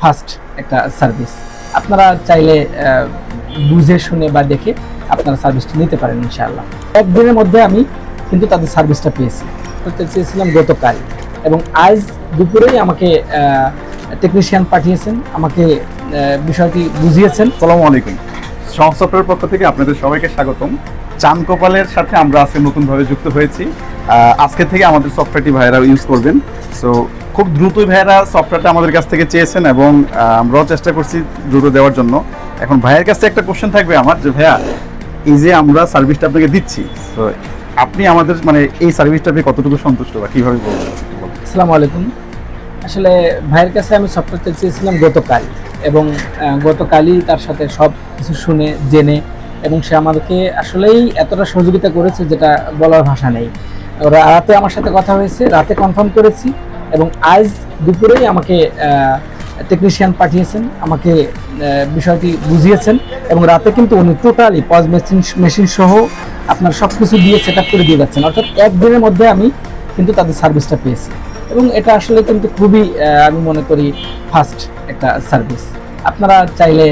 First একটা service. আপনারা চাইলে বুঝে শুনে বা দেখে আপনারা সার্ভিসটা নিতে পারেন ইনশাআল্লাহ। একদিনের মধ্যে আমি কিন্তু তাদের সার্ভিসটা পেয়েছি। করতে চেয়েছিলাম গতকাল এবং আজ দুপুরেই আমাকে টেকনিশিয়ান পাঠিয়েছেন, আমাকে বিষয়টি বুঝিয়েছেন। আসসালামু আলাইকুম। সব সফটওয়্যার পক্ষ থেকে আপনাদের সবাইকে স্বাগতম। চান কপালের সাথে আমরা আজকে নতুনভাবে যুক্ত হয়েছি। আজকে থেকে আমাদের সফটওয়্যারটি ভাইয়েরা ইউজ করবেন। সো খুব দ্রুতই ভাইয়েরা সফটওয়্যারটা আমাদের কাছ থেকে চেয়েছেন এবং আমরাও চেষ্টা করছি দ্রুত দেওয়ার জন্য। এখন ভাইয়ের কাছে একটা কোশ্চেন থাকবে আমার যে, ভাইয়া, এই যে আমরা সার্ভিসটা আপনাকে দিচ্ছি, তো আপনি আমাদের মানে এই সার্ভিসটা আপনি কতটুকু সন্তুষ্ট বা কীভাবে বলবেন? আসসালামু আলাইকুম। আসলে ভাইয়ের কাছে আমি সফটওয়্যারটা চেয়েছিলাম গতকাল এবং গতকালই তার সাথে সব কিছু শুনে, জেনে এবং সে আমাদেরকে আসলেই এতটা সহযোগিতা করেছে যেটা বলার ভাষা নেই। রাতে আমার সাথে কথা হয়েছে, রাতে কনফার্ম করেছি। এবং আজ দুপুরেই আমাকে টেকনিশিয়ান পাঠিয়েছেন, আমাকে বিষয়টি বুঝিয়েছেন এবং রাতে কিন্তু উনি টোটালি পজ মেশিন মেশিন সহ আপনার সব কিছু দিয়ে সেট করে দিয়ে যাচ্ছেন। অর্থাৎ একদিনের মধ্যে আমি কিন্তু তাদের সার্ভিসটা পেয়েছি। এবং এটা আসলে কিন্তু খুবই আমি মনে করি ফার্স্ট একটা সার্ভিস আপনারা চাইলে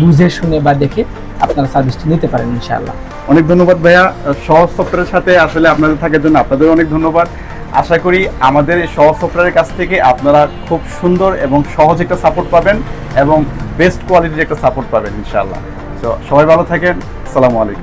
বুঝে শুনে বা দেখে আপনারা সার্ভিসটি নিতে পারেন, ইনশাআল্লাহ। অনেক ধন্যবাদ ভাইয়া। সহজ সফটওয়্যারের সাথে আসলে আপনাদের থাকার জন্য আপনাদের অনেক ধন্যবাদ। আশা করি আমাদের সহজ কাছ থেকে আপনারা খুব সুন্দর এবং সহজ একটা সাপোর্ট পাবেন এবং বেস্ট কোয়ালিটির একটা সাপোর্ট পাবেন, ইনশাআল্লাহ। তো সবাই ভালো থাকেন। আসসালামু আলাইকুম।